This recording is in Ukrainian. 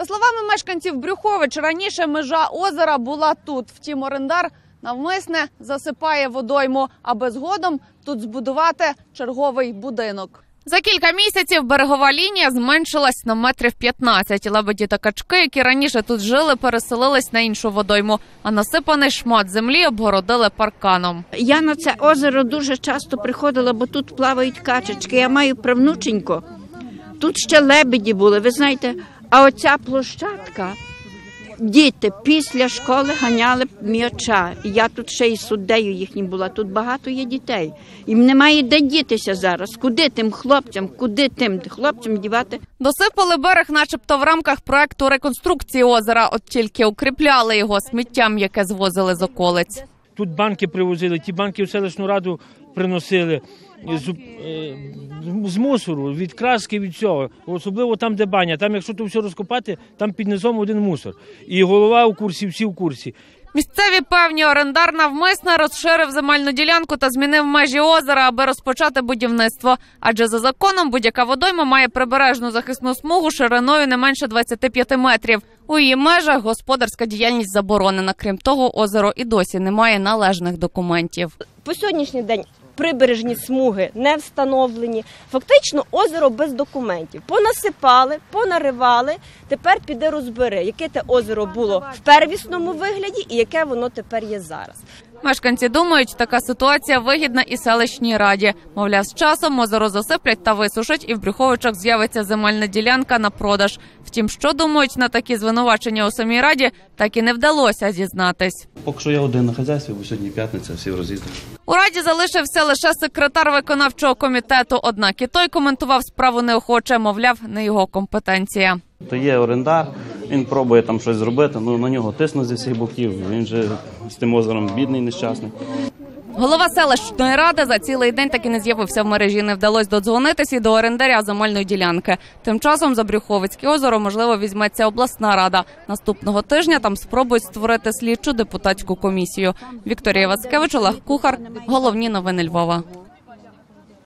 За словами мешканців Брюхович, раніше межа озера була тут. Втім, орендар навмисне засипає водойму, аби згодом тут збудувати черговий будинок. За кілька місяців берегова лінія зменшилась на метрів 15. Лебеді та качки, які раніше тут жили, переселились на іншу водойму, а насипаний шмат землі обгородили парканом. Я на це озеро дуже часто приходила, бо тут плавають качечки. Я маю правнученько. Тут ще лебеді були, ви знаєте, а оця площадка. Діти після школи ганяли м'яча. Я тут ще й суддею їхнім була. Тут багато є дітей. Їм немає де дітися зараз. Куди тим хлопцям, куди тим хлопцям дівати? Досипали берег, начебто, в рамках проекту реконструкції озера, от тільки укріпляли його сміттям, яке звозили з околиць. Тут банки привозили, ті банки в селищну раду приносили з, е, з мусору, від краски, від цього. Особливо там, де баня. Там, якщо то все розкопати, там під низом один мусор. І голова у курсі, всі в курсі. Місцеві певні орендар навмисно розширив земельну ділянку та змінив межі озера, аби розпочати будівництво. Адже за законом будь-яка водойма має прибережну захисну смугу шириною не менше 25 метрів. У її межах господарська діяльність заборонена. Крім того, озеро і досі не має належних документів. по сьогоднішній день прибережні смуги не встановлені. Фактично озеро без документів. Понасипали, понаривали. Тепер піде розбери, яке те озеро було в первісному вигляді і яке воно тепер є зараз. Мешканці думають, така ситуація вигідна і селищній раді. Мовляв, з часом озеро засиплять та висушать, і в Брюховичах з'явиться земельна ділянка на продаж. Втім, що думають на такі звинувачення у самій раді, так і не вдалося зізнатись. Поки що я один на хазяйстві, бо сьогодні п'ятниця, всі роз'їздили. У раді залишився лише секретар виконавчого комітету. Однак і той коментував справу неохоче, мовляв, не його компетенція. То є орендар, він пробує там щось зробити, ну на нього тиснуть зі всіх боків. Він же з тим озером бідний, нещасний. Голова селищної ради за цілий день так і не з'явився в мережі. Не вдалося додзвонитися і до орендаря земельної ділянки. Тим часом за Брюховицьке озеро можливо візьметься обласна рада. Наступного тижня там спробують створити слідчу депутатську комісію. Вікторія Вацкевич, Олег Кухар. Головні новини Львова.